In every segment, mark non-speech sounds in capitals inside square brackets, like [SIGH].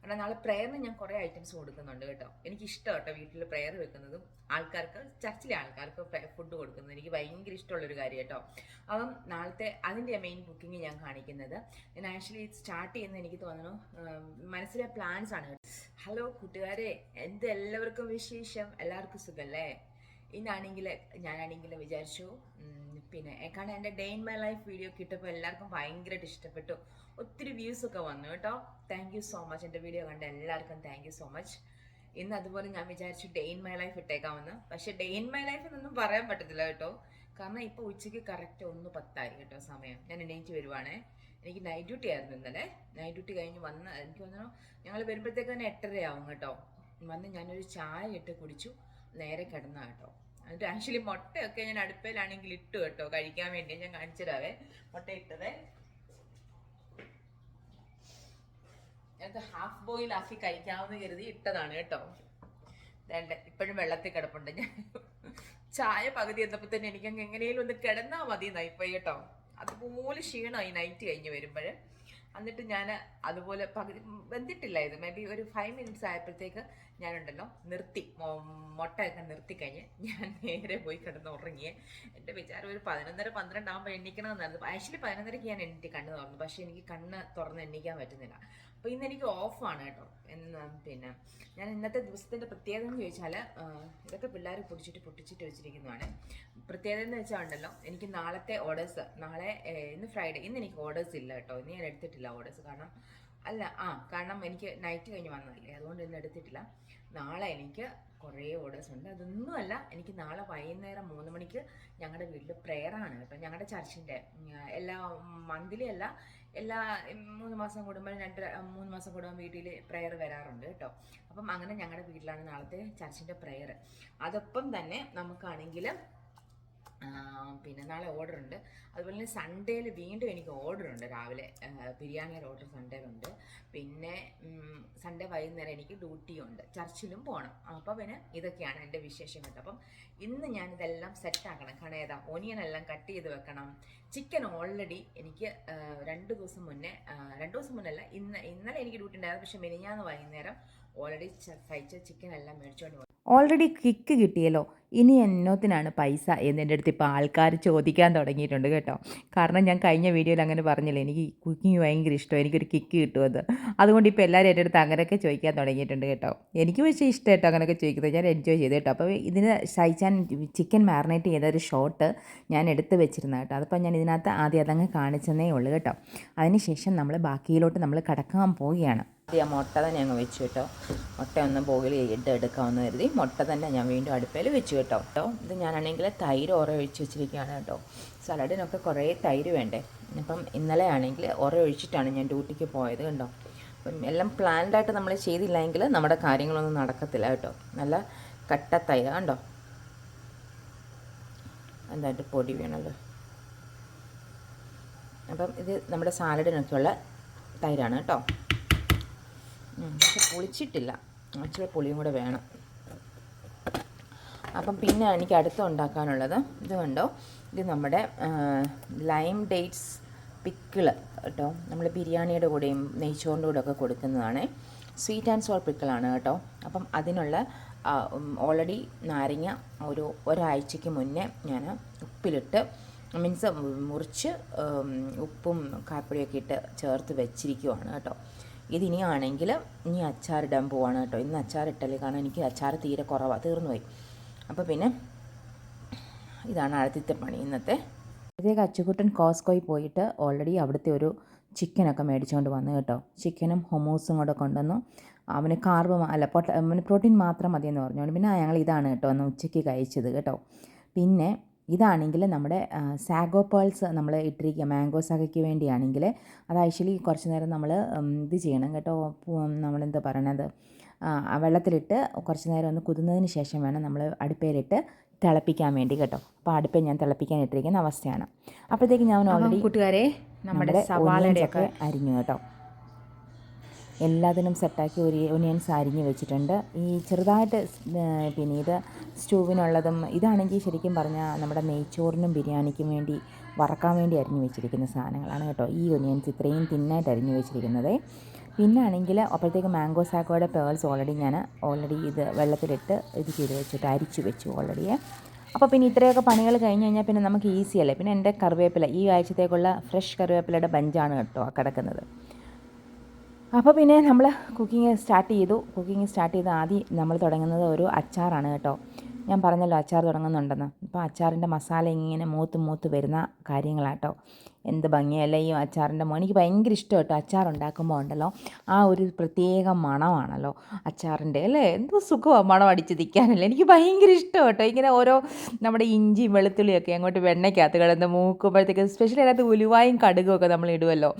കാരണം നാളെ പ്രേയറിന് ഞാൻ കുറേ ഐറ്റംസ് കൊടുക്കുന്നുണ്ട് കേട്ടോ. എനിക്ക് ഇഷ്ടം കേട്ടോ വീട്ടിൽ പ്രയർ വെക്കുന്നതും. ആൾക്കാർക്ക് ചർച്ചിലെ ആൾക്കാർക്ക് ഫുഡ് കൊടുക്കുന്നത് എനിക്ക് ഭയങ്കര ഇഷ്ടമുള്ളൊരു കാര്യം കേട്ടോ. അപ്പം നാളത്തെ അതിന്റെ മെയിൻ ബുക്കിംഗ് ഞാൻ കാണിക്കുന്നത്. ഞാൻ ആക്ച്വലി സ്റ്റാർട്ട് ചെയ്യുന്ന എനിക്ക് തോന്നുന്നു മനസ്സിലെ പ്ലാൻസ് ആണ് ഹലോ കൂട്ടുകാരെ എന്ത് എല്ലാവർക്കും വിശേഷം? എല്ലാവർക്കും സുഖല്ലേ? ഇന്നാണെങ്കിൽ ഞാനാണെങ്കിൽ വിചാരിച്ചു പിന്നെ കാരണം എന്റെ day in my life video കിട്ടപ്പോൾ എല്ലാവർക്കും ഭയങ്കരമായിട്ട് ഇഷ്ടപ്പെട്ടു. ഒത്തിരി വ്യൂസ് ഒക്കെ വന്നു കേട്ടോ. താങ്ക് യു സോ മച്ച് എന്റെ വീഡിയോ കണ്ട എല്ലാവർക്കും താങ്ക് യു സോ മച്ച് ഇന്ന് അതുപോലെ ഞാൻ വിചാരിച്ചു ഡേ ഇൻ മൈ ലൈഫ് ഇട്ടേക്കാമെന്ന്. പക്ഷേ ഡേ ഇൻ മൈ ലൈഫ് എന്നൊന്നും പറയാൻ പറ്റത്തില്ല കേട്ടോ. കാരണം ഇപ്പോൾ ഉച്ചയ്ക്ക് കറക്റ്റ് ഒന്ന് പത്തായി കേട്ടോ സമയം. ഞാൻ എണീറ്റ് വരുവാണേ. എനിക്ക് നൈറ്റ് ഡ്യൂട്ടി ആയിരുന്നു ഇന്നലെ. നൈറ്റ് ഡ്യൂട്ടി കഴിഞ്ഞ് വന്ന് എനിക്ക് തോന്നുന്നു ഞങ്ങൾ വരുമ്പോഴത്തേക്ക് തന്നെ എട്ടരയാവും കേട്ടോ. വന്ന് ഞാനൊരു ചായ ഇട്ട് കുടിച്ചു. നേരെ കിടന്നാ കേട്ടോ. എന്നിട്ട് ആക്ച്വലി മുട്ടയൊക്കെ ഞാൻ അടുപ്പയിലാണെങ്കിൽ ഇട്ടു കേട്ടോ കഴിക്കാൻ വേണ്ടി ഞാൻ കാണിച്ചു തരാവേ മുട്ട ഇട്ടതേ. ഞങ്ങൾക്ക് ഹാഫ് ബോയിൽ ആക്കി കഴിക്കാമെന്ന് കരുതി ഇട്ടതാണ് കേട്ടോ. വേണ്ട ഇപ്പോഴും വെള്ളത്തിൽ കിടപ്പുണ്ട്. ഞാൻ ചായ പകുതി എന്നപ്പോൾ തന്നെ എനിക്ക് എങ്ങനെയും ഒന്ന് കിടന്നാൽ മതി നൈപ്പോയി കേട്ടോ. അതുപോലെ ക്ഷീണമായി നൈറ്റ് കഴിഞ്ഞ് വരുമ്പോൾ എന്നിട്ട് ഞാൻ അതുപോലെ പകുതി വെന്തിട്ടില്ല ഇത് മേ ബി ഒരു ഫൈവ് മിനിറ്റ്സ് ആയപ്പോഴത്തേക്ക് ഞാനുണ്ടല്ലോ നിർത്തി. മുട്ടയൊക്കെ നിർത്തി കഴിഞ്ഞ് ഞാൻ നേരെ പോയി കിടന്ന് ഉറങ്ങിയേ. എന്റെ വിചാരം ഒരു പതിനൊന്നര പന്ത്രണ്ട് ആകുമ്പോൾ എണ്ണിക്കണമെന്നായിരുന്നു ആക്ച്വലി പതിനൊന്നരയ്ക്ക് ഞാൻ എണ്ണീറ്റ് കണ്ണ് തുറന്നു. പക്ഷേ എനിക്ക് കണ്ണ് തുറന്ന് എണ്ണിക്കാൻ പറ്റുന്നില്ല. അപ്പോൾ ഇന്ന് എനിക്ക് ഓഫാണ് കേട്ടോ. എന്ന് പിന്നെ ഞാൻ ഇന്നത്തെ ദിവസത്തിന്റെ പ്രത്യേകത എന്ന് ചോദിച്ചാൽ ഇതൊക്കെ പിള്ളേർ പൊടിച്ചിട്ട് പൊട്ടിച്ചിട്ട് വെച്ചിരിക്കുന്നതാണ്. പ്രത്യേകത എന്ന് വെച്ചാൽ ഉണ്ടല്ലോ എനിക്ക് നാളത്തെ ഓർഡേഴ്സ് നാളെ ഇന്ന് ഫ്രൈഡേ ഇന്ന് എനിക്ക് ഓർഡേഴ്സ് ഇല്ല കേട്ടോ. ഇന്ന് ഞാൻ എടുത്തിട്ടില്ല ഓർഡേഴ്സ് കാരണം അല്ല ആ കാരണം എനിക്ക് നൈറ്റ് കഴിഞ്ഞ് വന്നതല്ലേ. അതുകൊണ്ട് ഇന്ന് എടുത്തിട്ടില്ല. നാളെ എനിക്ക് കുറേ ഓർഡേഴ്സ് ഉണ്ട്. അതൊന്നുമല്ല എനിക്ക് നാളെ വൈകുന്നേരം മൂന്ന് മണിക്ക് ഞങ്ങളുടെ വീട്ടിൽ പ്രെയറാണ് കേട്ടോ. ഞങ്ങളുടെ ചർച്ചിന്റെ എല്ലാ മന്ത്ലി അല്ല എല്ലാ മൂന്ന് മാസം കൂടുമ്പോൾ രണ്ട് മൂന്ന് മാസം കൂടുമ്പോൾ വീട്ടിൽ പ്രെയർ വരാറുണ്ട് കേട്ടോ. അപ്പം അങ്ങനെ ഞങ്ങളുടെ വീട്ടിലാണ് നാളത്തെ ചർച്ചിന്റെ പ്രെയർ അതൊപ്പം തന്നെ നമുക്കാണെങ്കിൽ പിന്നെ നാളെ ഓർഡർ ഉണ്ട്. അതുപോലെ തന്നെ സൺഡേയിൽ വീണ്ടും എനിക്ക് ഓർഡർ ഉണ്ട് രാവിലെ. ബിരിയാണിയുടെ ഓർഡർ സൺഡേയിലുണ്ട് പിന്നെ സൺഡേ വൈകുന്നേരം എനിക്ക് ഡ്യൂട്ടിയുണ്ട് ചർച്ചിലും പോകണം അപ്പോൾ പിന്നെ ഇതൊക്കെയാണ് എന്റെ വിശേഷങ്ങൾ. അപ്പം ഇന്ന് ഞാനിതെല്ലാം സെറ്റാക്കണം കാരണം ഏതാ ഒനിയൻ എല്ലാം കട്ട് ചെയ്ത് വെക്കണം. ചിക്കൻ ഓൾറെഡി എനിക്ക് രണ്ട് ദിവസം മുന്നേ രണ്ട് ദിവസം മുന്നേ അല്ല ഇന്ന് ഇന്നലെ എനിക്ക് ഡ്യൂട്ടി ഉണ്ടായിരുന്നു. പക്ഷേ മിനിഞ്ഞാന്ന് വൈകുന്നേരം ഓൾറെഡി കഴിച്ച ചിക്കൻ എല്ലാം മേടിച്ചുകൊണ്ട് ഓൾറെഡി കിക്ക് കിട്ടിയല്ലോ. ഇനി എന്നോത്തിനാണ് പൈസ എന്ന് എന്റെ അടുത്ത് ഇപ്പോൾ ആൾക്കാർ ചോദിക്കാൻ തുടങ്ങിയിട്ടുണ്ട് കേട്ടോ. കാരണം ഞാൻ കഴിഞ്ഞ വീഡിയോയിൽ അങ്ങനെ പറഞ്ഞില്ല എനിക്ക് കുക്കിംഗ് ഭയങ്കര ഇഷ്ടം എനിക്കൊരു കിക്ക് കിട്ടുമെന്ന്. അതുകൊണ്ട് ഇപ്പോൾ എല്ലാവരും എന്റെ അടുത്ത് അങ്ങനെയൊക്കെ ചോദിക്കാൻ തുടങ്ങിയിട്ടുണ്ട് കേട്ടോ. എനിക്ക് പക്ഷേ ഇഷ്ടം കേട്ടോ അങ്ങനെയൊക്കെ ചോദിക്കുന്നത്. ഞാൻ എൻജോയ് ചെയ്ത് കേട്ടോ. അപ്പോൾ ഇതിന് സഹിച്ചാൻ ചിക്കൻ മാറിനേറ്റ് ചെയ്ത ഒരു ഷോട്ട് ഞാൻ എടുത്ത് വെച്ചിരുന്ന കേട്ടോ. അതിപ്പോൾ ഞാൻ ഇതിനകത്ത് ആദ്യം അതങ്ങ് കാണിച്ചെന്നേ ഉള്ളൂ കേട്ടോ. അതിനുശേഷം നമ്മൾ ബാക്കിയിലോട്ട് നമ്മൾ കടക്കാൻ പോവുകയാണ്. ആദ്യം മുട്ട തന്നെ അങ്ങ് വെച്ചു കേട്ടോ. മുട്ട ഒന്ന് ബോയിൽ ചെയ്ത് എടുക്കാമെന്ന് കരുതി. മുട്ട തന്നെ ഞാൻ വീണ്ടും അടുപ്പയിൽ വെച്ചു കേട്ടോ. കേട്ടോ ഇത് ഞാനാണെങ്കിൽ തൈര് ഉറ ഒഴിച്ച് വെച്ചിരിക്കുകയാണ് കേട്ടോ. സലാഡിനൊക്കെ കുറേ തൈര് വേണ്ടേ? അപ്പം ഇന്നലെ ആണെങ്കിൽ ഉറ ഒഴിച്ചിട്ടാണ് ഞാൻ ഡ്യൂട്ടിക്ക് പോയത് കണ്ടോ. അപ്പം എല്ലാം പ്ലാൻഡായിട്ട് നമ്മൾ ചെയ്തില്ലെങ്കിൽ നമ്മുടെ കാര്യങ്ങളൊന്നും നടക്കത്തില്ല കേട്ടോ. നല്ല കട്ട തൈര് കണ്ടോ? എന്തായിട്ട് പൊടി വേണല്ലോ അപ്പം ഇത് നമ്മുടെ സാലഡിനൊക്കെയുള്ള തൈരാണ് കേട്ടോ. പക്ഷെ പൊളിച്ചിട്ടില്ല. ഇച്ചിരി പുളിയും കൂടെ വേണം. അപ്പം പിന്നെ എനിക്ക് അടുത്ത് ഉണ്ടാക്കാനുള്ളത് ഇത് കണ്ടോ? ഇത് നമ്മുടെ ലൈം ഡേറ്റ്സ് പിക്കിൾ കേട്ടോ. നമ്മൾ ബിരിയാണിയുടെ കൂടെയും നെയ്ച്ചോറിന്റെ കൂടെ ഒക്കെ കൊടുക്കുന്നതാണ്. സ്വീറ്റ് ആൻഡ് സോൾ പിക്കിളാണ് കേട്ടോ. അപ്പം അതിനുള്ള ഓൾറെഡി നാരങ്ങ ഒരു ഒരാഴ്ചയ്ക്ക് മുന്നേ ഞാൻ ഉപ്പിലിട്ട് മീൻസ് മുറിച്ച് ഉപ്പും കാപ്പിടിയൊക്കെ ഇട്ട് ചേർത്ത് വെച്ചിരിക്കുവാണ് കേട്ടോ. ഇതിനിയാണെങ്കിൽ ഇനി അച്ചാറിടാൻ പോവാണ് കേട്ടോ. ഇന്ന് അച്ചാറിട്ടല്ലേ കാരണം എനിക്ക് അച്ചാർ തീരെ കുറവാണ് തീർന്നു പോയി അപ്പോൾ പിന്നെ ഇതാണ് ആദ്യത്തെ പണി ഇന്നത്തെ. അപ്പോഴത്തേക്ക് അച്ചുകുട്ടൻ കോസ്കോയിൽ പോയിട്ട് ഓൾറെഡി അവിടുത്തെ ഒരു ചിക്കനൊക്കെ മേടിച്ചുകൊണ്ട് വന്നു കേട്ടോ. ചിക്കനും ഹൊമോസും കൂടെ കൊണ്ടുവന്നു. അവന് കാർബ് അല്ല പൊട്ട അവന് പ്രോട്ടീൻ മാത്രം മതിയെന്ന് പറഞ്ഞുകൊണ്ട് പിന്നെ ഞങ്ങൾ ഇതാണ് കേട്ടോ അന്ന് ഉച്ചയ്ക്ക് കഴിച്ചത് കേട്ടോ. പിന്നെ ഇതാണെങ്കിൽ നമ്മുടെ സാഗോ പേൾസ് നമ്മൾ ഇട്ടിരിക്കുക മാംഗോ സാഗയ്ക്ക് വേണ്ടിയാണെങ്കിൽ അത് ആക്ച്വലി കുറച്ച് നേരം നമ്മൾ ഇത് ചെയ്യണം കേട്ടോ. നമ്മളെന്താ പറയണത്? വെള്ളത്തിലിട്ട് കുറച്ച് നേരം ഒന്ന് കുതിർന്നതിന് ശേഷം വേണം നമ്മൾ അടുപ്പയിലിട്ട് തിളപ്പിക്കാൻ വേണ്ടി കേട്ടോ. അപ്പോൾ അടുപ്പിൽ ഞാൻ തിളപ്പിക്കാൻ ഇട്ടിരിക്കുന്ന അവസ്ഥയാണ്. അപ്പോഴത്തേക്ക് ഞാൻ ഓൾറെഡി കൂട്ടുകാരെ നമ്മുടെ സവാളയുടെയൊക്കെ അരിഞ്ഞു കേട്ടോ. എല്ലാത്തിനും സെറ്റാക്കി ഒരു ഒനിയൻസ് അരിഞ്ഞ് വെച്ചിട്ടുണ്ട്. ഈ ചെറുതായിട്ട് പിന്നെ ഇത് സ്റ്റൂവിനുള്ളതും ഇതാണെങ്കിൽ ശരിക്കും പറഞ്ഞാൽ നമ്മുടെ നെയ്ച്ചോറിനും ബിരിയാണിക്കും വേണ്ടി വറക്കാൻ വേണ്ടി അരിഞ്ഞ് വെച്ചിരിക്കുന്ന സാധനങ്ങളാണ് കേട്ടോ ഈ ഒനിയൻസ് ഇത്രയും തിന്നായിട്ട് അരിഞ്ഞ് വെച്ചിരിക്കുന്നത്. പിന്നെ ആണെങ്കിൽ അപ്പോഴത്തേക്ക് മാംഗോ സാക്കോയുടെ പേൾസ് ഓൾറെഡി ഞാൻ ഓൾറെഡി ഇത് വെള്ളത്തിലിട്ട് ഇത് ചെയ്ത് വെച്ചിട്ട് അരിച്ച് വെച്ചു ഓൾറെഡി. അപ്പോൾ പിന്നെ ഇത്രയൊക്കെ പണികൾ കഴിഞ്ഞ് കഴിഞ്ഞാൽ പിന്നെ നമുക്ക് ഈസി അല്ലേ? പിന്നെ എന്റെ കറിവേപ്പില ഈ ആഴ്ചത്തേക്കുള്ള ഫ്രഷ് കറിവേപ്പിലയുടെ ബഞ്ചാണ് കേട്ടോ കിടക്കുന്നത്. അപ്പോൾ പിന്നെ നമ്മൾ കുക്കിംഗ് സ്റ്റാർട്ട് ചെയ്തു. കുക്കിംഗ് സ്റ്റാർട്ട് ചെയ്ത് ആദ്യം നമ്മൾ തുടങ്ങുന്നത് ഒരു അച്ചാറാണ് കേട്ടോ. ഞാൻ പറഞ്ഞല്ലോ അച്ചാർ തുടങ്ങുന്നുണ്ടെന്ന്. അപ്പോൾ അച്ചാറിന്റെ മസാല ഇങ്ങനെ മൂത്ത് മൂത്ത് വരുന്ന കാര്യങ്ങളാട്ടോ എന്ത് ഭംഗിയല്ല ഈ അച്ചാറിന്റെ മണം എനിക്ക് ഭയങ്കര ഇഷ്ടം കേട്ടോ അച്ചാർ ഉണ്ടാക്കുമ്പോൾ ഉണ്ടല്ലോ. ആ ഒരു പ്രത്യേക മണമാണല്ലോ അച്ചാറിന്റെ അല്ലേ? എന്തോ സുഖമാണ് മണം അടിച്ച് നിൽക്കാനല്ലേ. എനിക്ക് ഭയങ്കര ഇഷ്ടം കേട്ടോ ഇങ്ങനെ ഓരോ നമ്മുടെ ഇഞ്ചി വെളുത്തുള്ളിയൊക്കെ അങ്ങോട്ട് വെണ്ണയ്ക്കകത്ത് കിടന്ന് മൂക്കുമ്പോഴത്തേക്ക് സ്പെഷ്യലി അതിനകത്ത് ഉലുവായും കടുകും ഒക്കെ നമ്മൾ ഇടുമല്ലോ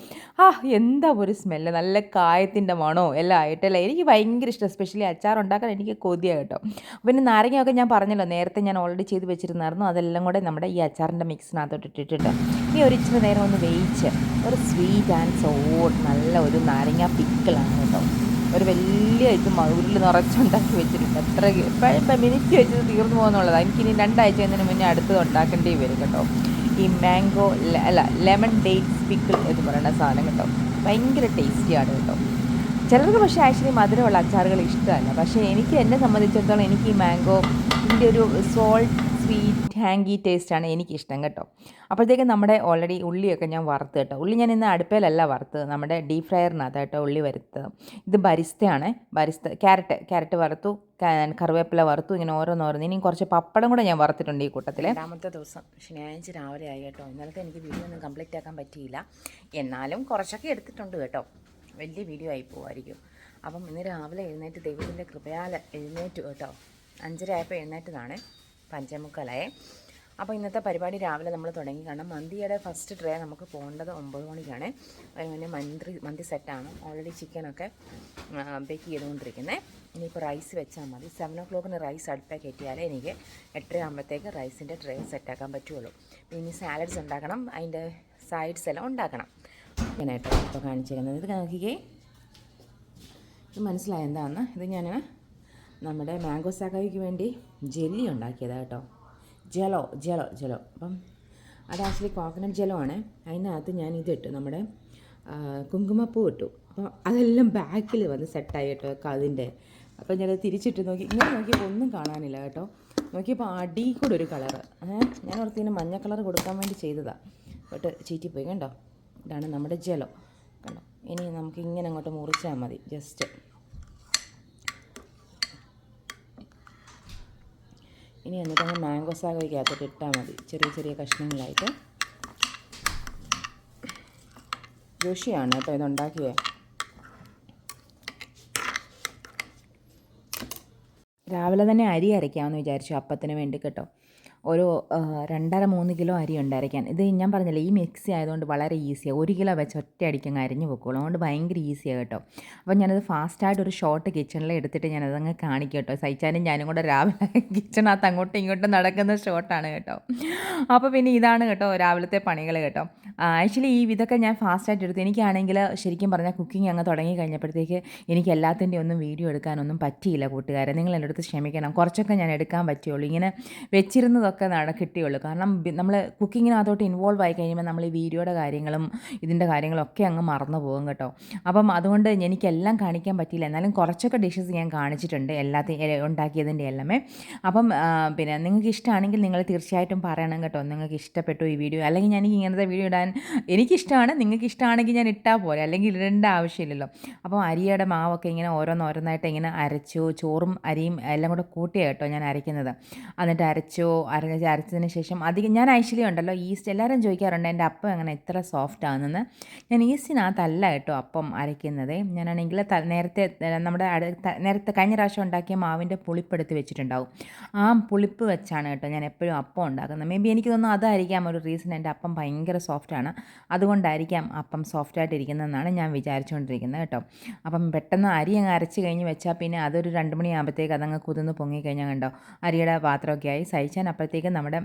ആ എന്താ ഒരു സ്മെല്ല് നല്ല കായത്തിന്റെ മണോ? എല്ലാം ആയിട്ടല്ലേ? എനിക്ക് ഭയങ്കര ഇഷ്ടം. സ്പെഷ്യലി അച്ചാർ ഉണ്ടാക്കാൻ എനിക്ക് കൊതിയാണ് കേട്ടോ. പിന്നെ നാരങ്ങയൊക്കെ ഞാൻ പറഞ്ഞല്ലോ നേരത്തെ ഞാൻ ഓൾറെഡി ചെയ്ത് വെച്ചിരുന്നായിരുന്നു. അതെല്ലാം കൂടെ നമ്മുടെ ഈ അച്ചാറിന്റെ മിക്സിനകത്തോട്ട് ഇട്ടിട്ടുണ്ട്. ഇനി ഒരു ഇച്ചിരി നേരം ഒന്ന് വേവിച്ച് ഒരു സ്വീറ്റ് ആൻഡ് സോഡ് നല്ല ഒരു നാരങ്ങ പിക്കിളാണ് കേട്ടോ ഒരു വലിയ ഇത് ഉരുൾ നിറച്ചുണ്ടാക്കി വെച്ചിട്ടുണ്ട്. എത്ര ഇപ്പം മിനിറ്റ് വെച്ചത് തീർന്നു പോകുന്നുള്ളതാണ് എനിക്കിനി രണ്ടാഴ്ച കഴിഞ്ഞതിന് മുന്നേ അടുത്തത് ഉണ്ടാക്കേണ്ടി വരും കേട്ടോ. ഈ മാംഗോ അല്ല ലെമൺ ഡേറ്റ്സ് പിക്കിൾ എന്ന് പറയുന്ന സാധനം കേട്ടോ. ഭയങ്കര ടേസ്റ്റിയാണ് കേട്ടോ. ചിലർക്ക് പക്ഷേ ആക്ച്വലി മധുരമുള്ള അച്ചാറുകൾ ഇഷ്ടമല്ല. പക്ഷേ എനിക്ക് എന്നെ സംബന്ധിച്ചിടത്തോളം എനിക്ക് ഈ മാംഗോ ഇതിന്റെ ഒരു സോൾട്ട് സ്വീറ്റ് ഹാങ്കി ടേസ്റ്റാണ് എനിക്കിഷ്ടം കേട്ടോ. അപ്പോഴത്തേക്ക് നമ്മുടെ ഓൾറെഡി ഉള്ളിയൊക്കെ ഞാൻ വറുത്ത് കേട്ടോ. ഉള്ളി ഞാൻ ഇന്ന് അടുപ്പയിലല്ല വറുത്തത്. നമ്മുടെ ഡീപ് ഫ്രയറിനകത്ത് ഉള്ളി വരുത്തത് ഇത് ബരിസ്തയാണ് ബരിസ്ത ക്യാരറ്റ് ക്യാരറ്റ് വറുത്തു. കറിവേപ്പില വറുത്തു. ഇങ്ങനെ ഓരോന്നോരോന്ന് ഇനി കുറച്ച് പപ്പടം കൂടെ ഞാൻ വറുത്തിട്ടുണ്ട് ഈ കൂട്ടത്തിൽ രണ്ടാമത്തെ ദിവസം ശനിയാഴ്ച രാവിലെ ആയി കേട്ടോ. ഇന്നലത്തെ എനിക്ക് വീഡിയോ ഒന്നും കംപ്ലീറ്റ് ആക്കാൻ പറ്റിയില്ല. എന്നാലും കുറച്ചൊക്കെ എടുത്തിട്ടുണ്ട് കേട്ടോ. വലിയ വീഡിയോ ആയി പോകുമായിരിക്കും അപ്പം ഇന്ന് രാവിലെ എഴുന്നേറ്റ് ദൈവത്തിന്റെ കൃപയാൽ എഴുന്നേറ്റ് കേട്ടോ. അഞ്ചര ആയപ്പോൾ എഴുന്നേറ്റതാണ്. പഞ്ചമുക്കാലായേ. അപ്പോൾ ഇന്നത്തെ പരിപാടി രാവിലെ നമ്മൾ തുടങ്ങി. കാരണം മന്തിയുടെ ഫസ്റ്റ് ട്രേ നമുക്ക് പോകേണ്ടത് ഒമ്പത് മണിക്കാണ്. അതിന് മന്തി മന്തി സെറ്റാണ് ഓൾറെഡി ചിക്കനൊക്കെ ബേക്ക് ചെയ്തുകൊണ്ടിരിക്കുന്നത് ഇനിയിപ്പോൾ റൈസ് വെച്ചാൽ മതി. സെവൻ ഓ ക്ലോക്കിന് റൈസ് അടുപ്പേ കയറ്റിയാലേ എനിക്ക് എട്ടരയാകുമ്പോഴത്തേക്ക് റൈസിന്റെ ട്രേ സെറ്റാക്കാൻ പറ്റുള്ളൂ. ഇനി സാലഡ്സ് ഉണ്ടാക്കണം. അതിന്റെ സൈഡ്സ് എല്ലാം ഉണ്ടാക്കണം. ഇങ്ങനെ കേട്ടോ ഇപ്പോൾ കാണിച്ചിരുന്നത് ഇത് നോക്കിക്കേ. ഇത് മനസ്സിലായ എന്താണെന്ന് ഇത് ഞാൻ നമ്മുടെ മാംഗോ സാക്കായിക്ക് വേണ്ടി ജെല്ലി ഉണ്ടാക്കിയതാണ് കേട്ടോ. ജലോ ജലോ ജലോ. അപ്പം അത് ആക്ച്വലി കോക്കനട്ട് ജലമാണ് അതിനകത്ത് ഞാൻ ഇതിട്ടു നമ്മുടെ കുങ്കുമപ്പൂ ഇട്ടു. അപ്പോൾ അതെല്ലാം ബാക്കിൽ വന്ന് സെറ്റായി കേട്ടോ അതിന്റെ അപ്പോൾ ഞാനത് തിരിച്ചിട്ട്. നോക്കി ഇങ്ങനെ നോക്കിയപ്പോൾ ഒന്നും കാണാനില്ല കേട്ടോ. നോക്കിയപ്പോൾ അടി കൂടെ ഒരു കളർ ഞാൻ ഓർത്തിന് മഞ്ഞ കളർ കൊടുക്കാൻ വേണ്ടി ചെയ്തതാണ് ബട്ട് ചീറ്റിപ്പോയി കണ്ടോ? ഇതാണ് നമ്മുടെ ജലം കണ്ടോ? ഇനി നമുക്ക് ഇങ്ങനെ അങ്ങോട്ട് മുറിച്ചാൽ മതി. ജസ്റ്റ് ഇനി എന്നിട്ട് അങ്ങ് മാംഗോ സാഗോയ്ക്കകത്തോട്ട് ഇട്ടാൽ മതി. ചെറിയ ചെറിയ കഷ്ണങ്ങളായിട്ട്. ജോഷിയാണ് കേട്ടോ ഇതുണ്ടാക്കിയേ. രാവിലെ തന്നെ അരി അരയ്ക്കാമെന്ന് വിചാരിച്ചു അപ്പത്തിന് വേണ്ടി കേട്ടോ. ഒരു രണ്ടര മൂന്ന് കിലോ അരി ഉണ്ട് ഇത് ഞാൻ പറഞ്ഞില്ല ഈ മിക്സി ആയതുകൊണ്ട് വളരെ ഈസിയാണ് ഒരു കിലോ വെച്ച് ഒറ്റ അടിക്കങ്ങ് അരിഞ്ഞ് പൊക്കോളൂ അതുകൊണ്ട് ഭയങ്കര ഈസിയാണ് കേട്ടോ. അപ്പോൾ ഞാനത് ഫാസ്റ്റായിട്ട് ഒരു ഷോർട്ട് കിച്ചണിൽ എടുത്തിട്ട് ഞാനതങ്ങ് കാണിക്കും കേട്ടോ. സഹിച്ചാലും ഞാനും കൂടെ രാവിലെ [LAUGHS] കിച്ചണകത്ത് അങ്ങോട്ടും ഇങ്ങോട്ടും നടക്കുന്ന ഷോട്ടാണ് കേട്ടോ. അപ്പോൾ പിന്നെ ഇതാണ് കേട്ടോ രാവിലത്തെ പണികൾ കേട്ടോ. ആക്ച്വലി ഈ ഇതൊക്കെ ഞാൻ ഫാസ്റ്റായിട്ട് എടുത്തു. എനിക്കാണെങ്കിൽ ശരിക്കും പറഞ്ഞാൽ കുക്കിംഗ് അങ്ങ് തുടങ്ങി കഴിഞ്ഞപ്പോഴത്തേക്ക് എനിക്ക് എല്ലാത്തിന്റെ ഒന്നും വീഡിയോ എടുക്കാനൊന്നും പറ്റിയില്ല കൂട്ടുകാരെ. നിങ്ങൾ എന്റെ അടുത്ത് ക്ഷമിക്കണം. കുറച്ചൊക്കെ ഞാൻ എടുക്കാൻ പറ്റുള്ളൂ. ഇങ്ങനെ വെച്ചിരുന്നതൊക്കെ നട കിട്ടിയുള്ളൂ. കാരണം നമ്മൾ കുക്കിങ്ങിനകത്തോട്ട് ഇൻവോൾവ് ആയി കഴിയുമ്പോൾ നമ്മൾ ഈ വീഡിയോയുടെ കാര്യങ്ങളും ഇതിന്റെ കാര്യങ്ങളൊക്കെ അങ്ങ് മറന്നു പോകും കേട്ടോ. അപ്പം അതുകൊണ്ട് എനിക്കെല്ലാം കാണിക്കാൻ പറ്റിയില്ല. എന്നാലും കുറച്ചൊക്കെ ഡിഷസ് ഞാൻ കാണിച്ചിട്ടുണ്ട് എല്ലാത്തിനും ഉണ്ടാക്കിയതിന്റെ എല്ലാമേ. അപ്പം പിന്നെ നിങ്ങൾക്ക് ഇഷ്ടമാണെങ്കിൽ നിങ്ങൾ തീർച്ചയായിട്ടും പറയണം കേട്ടോ. നിങ്ങൾക്ക് ഇഷ്ടപ്പെട്ടു ഈ വീഡിയോ. അല്ലെങ്കിൽ ഞാൻ ഇങ്ങനത്തെ വീഡിയോ ഇടാൻ എനിക്കിഷ്ടമാണ് നിങ്ങൾക്ക് ഇഷ്ടമാണെങ്കിൽ ഞാൻ ഇട്ടാൽ പോലെ അല്ലെങ്കിൽ ഇടേണ്ട ആവശ്യമില്ലല്ലോ. അപ്പം അരിയുടെ മാവൊക്കെ ഇങ്ങനെ ഓരോന്നോരോന്നായിട്ട് ഇങ്ങനെ അരച്ചു ചോറും അരിയും എല്ലാം കൂടെ കൂട്ടിയാണ് കേട്ടോ ഞാൻ അരയ്ക്കുന്നത്. എന്നിട്ട് അരച്ചു അരച്ച് അരച്ചതിന് ശേഷം അധികം ഞാൻ ആക്ച്വലി ഉണ്ടല്ലോ ഈസ്റ്റ് എല്ലാവരും ചോദിക്കാറുണ്ട് എന്റെ അപ്പം അങ്ങനെ എത്ര സോഫ്റ്റ് ആണെന്ന്? ഞാൻ ഈസ്റ്റിനകത്തല്ല കേട്ടോ അപ്പം അരയ്ക്കുന്നത്. ഞാനാണെങ്കിൽ നേരത്തെ നമ്മുടെ നേരത്തെ കഴിഞ്ഞ പ്രാവശ്യം ഉണ്ടാക്കിയ മാവിന്റെ പുളിപ്പെടുത്ത് വെച്ചിട്ടുണ്ടാവും. ആ പുളിപ്പ് വെച്ചാണ് കേട്ടോ ഞാൻ എപ്പോഴും അപ്പം ഉണ്ടാക്കുന്നത്. മേ ബി എനിക്ക് തോന്നുന്നു അതായിരിക്കാം ഒരു റീസൺ എന്റെ അപ്പം ഭയങ്കര സോഫ്റ്റാണ് അതുകൊണ്ടായിരിക്കാം അപ്പം സോഫ്റ്റായിട്ടിരിക്കുന്നതെന്നാണ് ഞാൻ വിചാരിച്ചുകൊണ്ടിരിക്കുന്നത് കേട്ടോ. അപ്പം പെട്ടെന്ന് അരി അങ്ങ് അരച്ച് കഴിഞ്ഞ് വെച്ചാൽ പിന്നെ അതൊരു രണ്ട് മണിയാകുമ്പോഴത്തേക്ക് അതങ്ങ് കുതിർന്ന് പൊങ്ങിക്കഴിഞ്ഞാൽ കണ്ടോ അരിയുടെ പാത്രമൊക്കെ ആയി സഹിച്ചാൻ അപ്പോഴത്തേക്കും നമ്മുടെ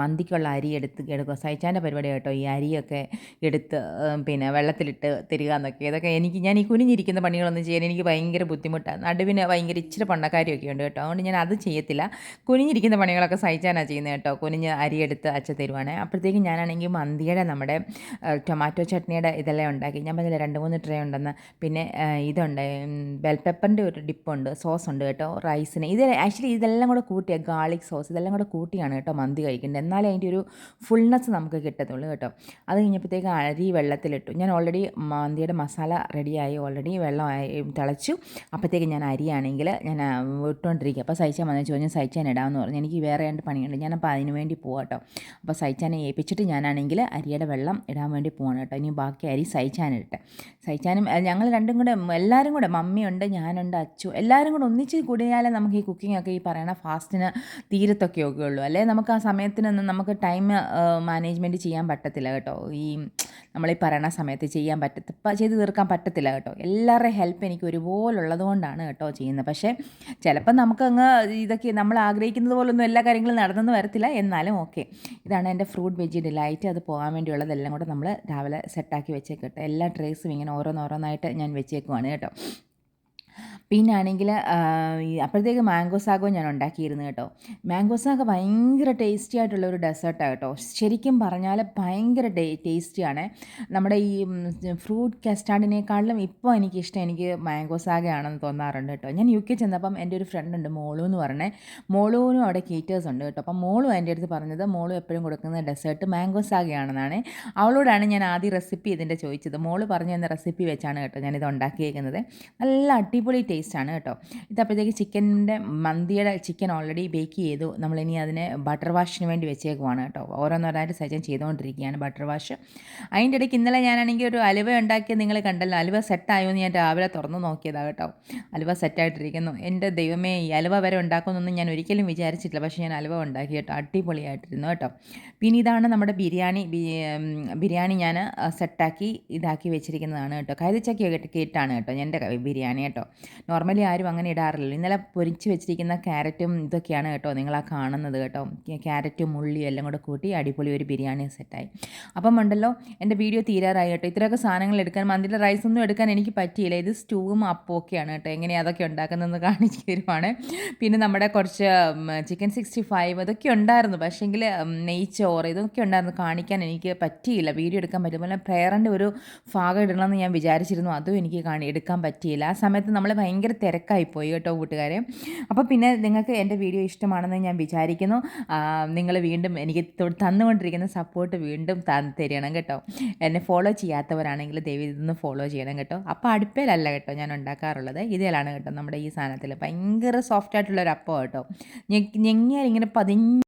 മന്തിക്കുള്ള അരി എടുത്ത് എടുക്കുക. സഹിച്ചാന്റെ പരിപാടി കേട്ടോ. ഈ അരിയൊക്കെ എടുത്ത് പിന്നെ വെള്ളത്തിലിട്ട് തരിക എന്നൊക്കെ. ഇതൊക്കെ എനിക്ക് ഞാൻ ഈ കുനിഞ്ഞിരിക്കുന്ന പണികളൊന്നും ചെയ്യാൻ എനിക്ക് ഭയങ്കര ബുദ്ധിമുട്ടാണ്. നടുവിന് ഭയങ്കര ഇച്ചിരി പണ്ടക്കാരിയൊക്കെ ഉണ്ട് കേട്ടോ. അതുകൊണ്ട് ഞാൻ അത് ചെയ്യത്തില്ല. കുനിഞ്ഞിരിക്കുന്ന പണികളൊക്കെ സഹിച്ചാനാണ് ചെയ്യുന്നത് കേട്ടോ. കുനിഞ്ഞ് അരി എടുത്ത് അച്ഛ തരുവാണ്. അപ്പോഴത്തേക്കും ഞാനാണെങ്കിൽ മന്തിയുടെ നമ്മുടെ ടൊമാറ്റോ ചട്നിയുടെ ഇതെല്ലാം ഉണ്ടാക്കി. ഞാൻ പറഞ്ഞില്ല രണ്ട് മൂന്ന് ട്രേ ഉണ്ടെന്ന്. പിന്നെ ഇതുണ്ട് ബെൽ പെപ്പറിന്റെ ഒരു ഡിപ്പുണ്ട് സോസ് ഉണ്ട് കേട്ടോ. റൈസിന്. ഇത് ആക്ച്വലി ഇതെല്ലാം കൂടെ കൂട്ടിയാണ് ഗാർലിക് സോസ് ഇതെല്ലാം കൂടെ കൂട്ടിയാണ് കേട്ടോ മന്തി കഴിക്കേണ്ടത് എന്നാലേ അതിന്റെ ഒരു ഫുൾനെസ് നമുക്ക് കിട്ടത്തുള്ളൂ കേട്ടോ. അത് കഴിഞ്ഞപ്പോഴത്തേക്ക് അരി വെള്ളത്തിലിട്ടു. ഞാൻ ഓൾറെഡി മന്തിയുടെ മസാല റെഡിയായി ഓൾറെഡി വെള്ളമായി തിളച്ചു. അപ്പോഴത്തേക്ക് ഞാൻ അരിയാണെങ്കിൽ ഞാൻ ഇട്ടുകൊണ്ടിരിക്കുക അപ്പോൾ സഹിച്ചാൽ വന്നു ചോദിച്ചു സഹിച്ചാൻ ഇടാമെന്ന് പറഞ്ഞു. എനിക്ക് വേറെ രണ്ട് പണിയുണ്ട്. ഞാനപ്പോൾ അതിന് വേണ്ടി പോവാം കേട്ടോ അപ്പോൾ സഹിച്ചാനെ ഏൽപ്പിച്ചിട്ട് ഞാനാണെങ്കിൽ അരിയുടെ വെള്ളം ഇടാൻ വേണ്ടി പോവാണ് കേട്ടോ ഇനി ബാക്കി അരി സഹിച്ചാനിട്ടെ സഹിച്ചാനും അഹ് ഞങ്ങൾ രണ്ടും കൂടെ എല്ലാവരും കൂടെ മമ്മിയുണ്ട് ഞാനുണ്ട് അച്ചു എല്ലാവരും കൂടെ ഒന്നിച്ച് കൂടിയാലേ നമുക്ക് ഈ കുക്കിംഗ് ഒക്കെ ഈ പറയണ ഫാസ്റ്റിന് തീരത്തൊക്കെ ഒക്കെ ഉള്ളൂ അല്ലേ? നമുക്ക് ആ സമയത്തിനൊന്നും നമുക്ക് ടൈം മാനേജ്മെന്റ് ചെയ്യാൻ പറ്റത്തില്ല കേട്ടോ. ഈ നമ്മൾ ഈ പറയണ സമയത്ത് ചെയ്യാൻ പറ്റത്തി ചെയ്ത് തീർക്കാൻ പറ്റത്തില്ല കേട്ടോ. എല്ലാവരുടെ ഹെൽപ്പ് എനിക്ക് ഒരുപോലെ ഉള്ളത് കൊണ്ടാണ് കേട്ടോ ചെയ്യുന്നത്. പക്ഷേ ചിലപ്പം നമുക്കങ്ങ് ഇതൊക്കെ നമ്മൾ ആഗ്രഹിക്കുന്നത് പോലൊന്നും എല്ലാ കാര്യങ്ങളും നടന്നെന്ന് വരത്തില്ല. എന്നാലും ഓക്കെ ഇതാണ് എന്റെ ഫ്രൂട്ട് വെജി ഡിലൈറ്റ് അത് പോകാൻ വേണ്ടിയുള്ളതെല്ലാം കൂടെ നമ്മൾ രാവിലെ സെറ്റാക്കി വെച്ചേക്കട്ടെ എല്ലാ ട്രേസും ഇങ്ങനെ ഓരോന്നോരോന്നായിട്ട് ഞാൻ വെച്ചേക്കുവാണ് കേട്ടോ. പിന്നെ ആണെങ്കിൽ അപ്പോഴത്തേക്ക് മാംഗോ സാഗോ ഞാൻ ഉണ്ടാക്കിയിരുന്നു കേട്ടോ. മാംഗോ സാഗോ ഭയങ്കര ടേസ്റ്റി ആയിട്ടുള്ള ഒരു ഡെസേർട്ടാണ് കേട്ടോ. ശരിക്കും പറഞ്ഞാൽ ഭയങ്കര ടേ ടേസ്റ്റിയാണ്. നമ്മുടെ ഈ ഫ്രൂട്ട് കസ്റ്റാർഡിനേക്കാളും ഇപ്പോൾ എനിക്കിഷ്ടം എനിക്ക് മാംഗോ സാഗയാണെന്ന് തോന്നാറുണ്ട് കേട്ടോ. ഞാൻ യു കെ ചെന്നപ്പം എന്റെ ഒരു ഫ്രണ്ട് ഉണ്ട് മോളു എന്ന് പറഞ്ഞേ. മോളുവിനും അവിടെ കേറ്റേഴ്സ് ഉണ്ട് കേട്ടോ. അപ്പം മോളും എന്റെ അടുത്ത് പറഞ്ഞത് മോളും എപ്പോഴും കൊടുക്കുന്ന ഡെസേർട്ട് മാംഗോ സാഗയാണെന്നാണ്. അവളോടാണ് ഞാൻ ആദ്യം റെസിപ്പി ഇതിന്റെ ചോദിച്ചത്. മോൾ പറഞ്ഞു തന്ന റെസിപ്പി വെച്ചാണ് കേട്ടോ ഞാനിത് ഉണ്ടാക്കിയേക്കുന്നത്. നല്ല അടിപൊളി ടേസ്റ്റാണ് കേട്ടോ. ഇതപ്പോഴത്തേക്ക് ചിക്കന്റെ മന്തിയുടെ ചിക്കൻ ഓൾറെഡി ബേക്ക് ചെയ്തു. നമ്മളിനി അതിനെ ബട്ടർ വാഷിന് വേണ്ടി വെച്ചേക്കുവാണ് കേട്ടോ. ഓരോന്നോരായിട്ട് സജൻ ചെയ്തുകൊണ്ടിരിക്കുകയാണ് ബട്ടർ വാഷ് അതിന്റെ ഇടയ്ക്ക് ഇന്നലെ ഞാനാണെങ്കിൽ ഒരു അലുവ ഉണ്ടാക്കിയത് നിങ്ങൾ കണ്ടല്ലോ. അലുവ സെറ്റായോ എന്ന് ഞാൻ രാവിലെ തുറന്ന് നോക്കിയതാണ് കേട്ടോ. അലുവ സെറ്റായിട്ടിരിക്കുന്നു എന്റെ ദൈവമേ ഈ അലുവ വരെ ഉണ്ടാക്കുമെന്നൊന്നും ഞാൻ ഒരിക്കലും വിചാരിച്ചിട്ടില്ല. പക്ഷേ ഞാൻ അലുവ ഉണ്ടാക്കി കേട്ടോ. അടിപൊളിയായിട്ടിരുന്നു കേട്ടോ. പിന്നെ ഇതാണ് നമ്മുടെ ബിരിയാണി. ബിരിയാണി ഞാൻ സെറ്റാക്കി ഇതാക്കി വെച്ചിരിക്കുന്നതാണ് കേട്ടോ. കൈതച്ചക്കി കേട്ടാണ് കേട്ടോ. എന്റെ ബിരിയാണി കേട്ടോ. നോർമലി ആരും അങ്ങനെ ഇടാറില്ല ഇന്നലെ പൊരിച്ച് വെച്ചിരിക്കുന്ന ക്യാരറ്റും ഇതൊക്കെയാണ് കേട്ടോ നിങ്ങൾ ആ കാണുന്നത് കേട്ടോ. ക്യാ- ക്യാരറ്റും ഉള്ളിയും എല്ലാം കൂടെ കൂട്ടി അടിപൊളി ഒരു ബിരിയാണി സെറ്റായി. അപ്പം ഉണ്ടല്ലോ എന്റെ വീഡിയോ തീരാറായി കേട്ടോ. ഇത്രയൊക്കെ സാധനങ്ങൾ എടുക്കാൻ മന്തിൽ റൈസ് ഒന്നും എടുക്കാൻ എനിക്ക് പറ്റിയില്ല. ഇത് സ്റ്റൂവും അപ്പവും ഒക്കെയാണ് കേട്ടോ. എങ്ങനെയാണ് അതൊക്കെ ഉണ്ടാക്കുന്നതെന്ന് കാണിച്ചു തരുവാണ്. പിന്നെ നമ്മുടെ കുറച്ച് ചിക്കൻ സിക്സ്റ്റി ഫൈവ് അതൊക്കെ ഉണ്ടായിരുന്നു. പക്ഷേങ്കിൽ നെയ്ച്ചോറ് ഇതൊക്കെ ഉണ്ടായിരുന്നു. കാണിക്കാൻ എനിക്ക് പറ്റിയില്ല. വീഡിയോ എടുക്കാൻ പറ്റും പോലെ പ്രയറിന്റെ ഒരു ഭാഗം ഇടണമെന്ന് ഞാൻ വിചാരിച്ചിരുന്നു. അതും എനിക്ക് കാണി എടുക്കാൻ പറ്റിയില്ല. ആ സമയത്ത് നമ്മൾ ഭയങ്കര തിരക്കായിപ്പോയി കേട്ടോ കൂട്ടുകാരെ. അപ്പോൾ പിന്നെ നിങ്ങൾക്ക് എന്റെ വീഡിയോ ഇഷ്ടമാണെന്ന് ഞാൻ വിചാരിക്കുന്നു. നിങ്ങൾ വീണ്ടും എനിക്ക് തന്നുകൊണ്ടിരിക്കുന്ന സപ്പോർട്ട് വീണ്ടും തരണം കേട്ടോ. എന്നെ ഫോളോ ചെയ്യാത്തവരാണെങ്കിൽ ദയവ് ഇതൊന്ന് ഫോളോ ചെയ്യണം കേട്ടോ. അപ്പോൾ അടുപ്പേലല്ല കേട്ടോ ഞാൻ ഉണ്ടാക്കാറുള്ളത്. ഇതിലാണ് കേട്ടോ നമ്മുടെ ഈ സാധനത്തിൽ ഭയങ്കര സോഫ്റ്റ് ആയിട്ടുള്ള ഒരു അപ്പം കേട്ടോ. ഞെങ്ങിയാൽ ഇങ്ങനെ പതിഞ്ഞ്